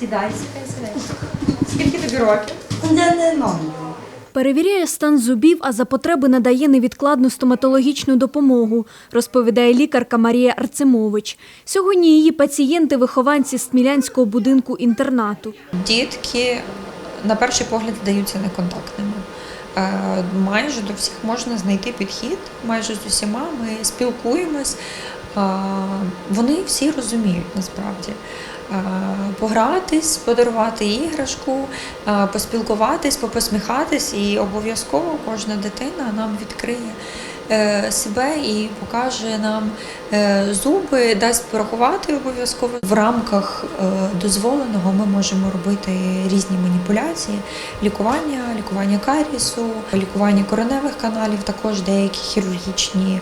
Сідай, сідай, сідай. Скільки тобі років? Я не знаю. Перевіряє стан зубів, а за потреби надає невідкладну стоматологічну допомогу, розповідає лікарка Марія Арцемович. Сьогодні її пацієнти вихованці з Смілянського будинку інтернату. Дітки на перший погляд здаються неконтактними. Е, Майже до всіх можна знайти підхід, майже з усіма ми спілкуємось. Вони всі розуміють насправді. Погратись, подарувати іграшку, поспілкуватись, попосміхатись, і обов'язково кожна дитина нам відкриє е, себе і покаже нам е, зуби, дасть порахувати обов'язково. В рамках е, дозволеного ми можемо робити різні маніпуляції, лікування, лікування карісу, лікування короневих каналів, також деякі хірургічні.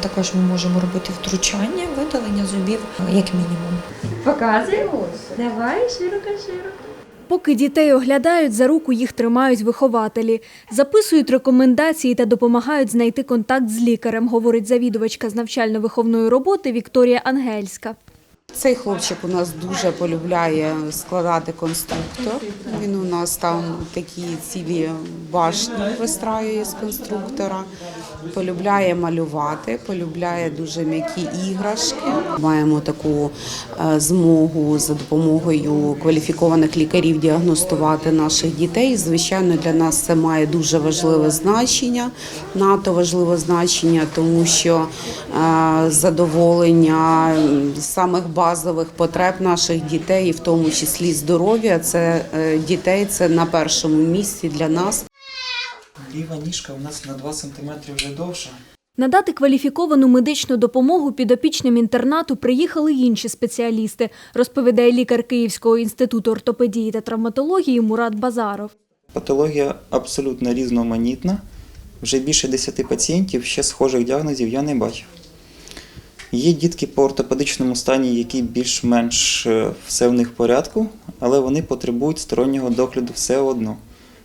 Також ми можемо робити втручання, видалення зубів, як мінімум. Показуємо. Давай широко, широко. Поки дітей оглядають, за руку їх тримають вихователі, записують рекомендації та допомагають знайти контакт з лікарем, говорить завідувачка з навчально-виховної роботи Вікторія Ангельська. Цей хлопчик у нас дуже полюбляє складати конструктор. Він у нас там такі цілі башні вистраює з конструктора. Полюбляє малювати, полюбляє дуже м'які іграшки. Маємо таку е, змогу за допомогою кваліфікованих лікарів діагностувати наших дітей. Звичайно, для нас це має дуже важливе значення, надто важливе значення, тому що е, задоволення самих базових потреб наших дітей, і в тому числі здоров'я, це е, дітей це на першому місці для нас. Ліва ніжка у нас на 2 см вже довша. Надати кваліфіковану медичну допомогу підопічним інтернату приїхали інші спеціалісти, розповідає лікар Київського інституту ортопедії та травматології Мурат Базаров. Патологія абсолютно різноманітна. Вже більше 10 пацієнтів ще схожих діагнозів я не бачив. Є дітки по ортопедичному стані, які більш-менш е, все в них в порядку, але вони потребують стороннього догляду все одно.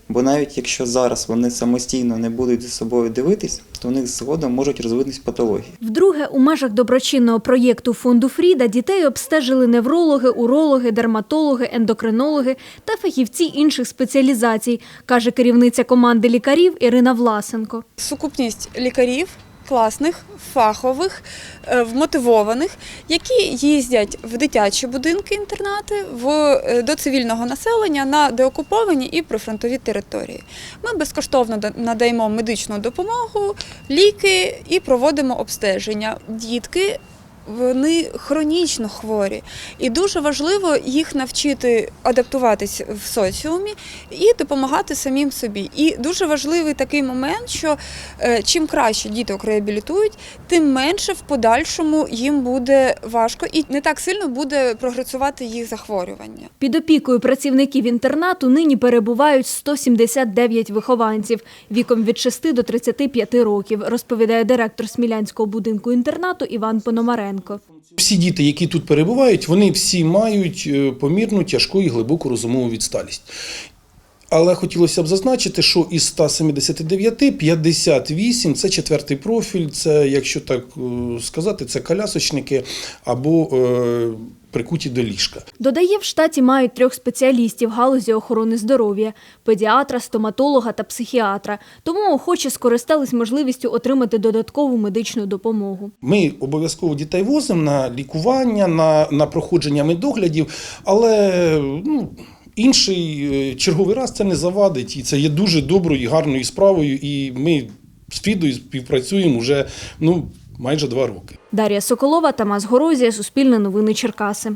Бо навіть якщо зараз вони самостійно не будуть за собою дивитись, то у них згодом можуть розвинутися патології. Вдруге, у межах доброчинного проєкту фонду Фріда дітей обстежили неврологи, урологи, дерматологи, ендокринологи та фахівці інших спеціалізацій, каже керівниця команди лікарів Ірина Власенко. сукупність лікарів. Класних, фахових, е, вмотивованих, які їздять в дитячі будинки інтернати в е, до цивільного населення на деокуповані і прифронтові території. Ми безкоштовно да- надаємо медичну допомогу, ліки і проводимо обстеження. Дітки вони хронічно хворі, і дуже важливо їх навчити адаптуватись в соціумі і допомагати самим собі. І дуже важливий такий момент, що е, чим краще діток реабілітують, тим менше в подальшому їм буде важко і не так сильно буде прогресувати їх захворювання. Під опікою працівників інтернату нині перебувають 179 вихованців віком від 6 до 35 років, розповідає директор Смілянського будинку інтернату Іван Пономаренко. Всі діти, які тут перебувають, вони всі мають е, помірну, тяжку і глибоку розумову відсталість. Але хотілося б зазначити, що із 179 58 – це четвертий профіль, це, якщо так е, сказати, це колясочники або е, прикуті до ліжка. Додає, в штаті мають трьох спеціалістів галузі охорони здоров'я – педіатра, стоматолога та психіатра. Тому охочі скористались можливістю отримати додаткову медичну допомогу. Ми обов'язково дітей возимо на лікування, на, на проходження медоглядів, але ну, інший е, черговий раз це не завадить. І це є дуже доброю і гарною справою. І ми з Фідою співпрацюємо вже ну, майже два роки. Дар'я Соколова, Тамас Горозія, Суспільне новини Черкаси.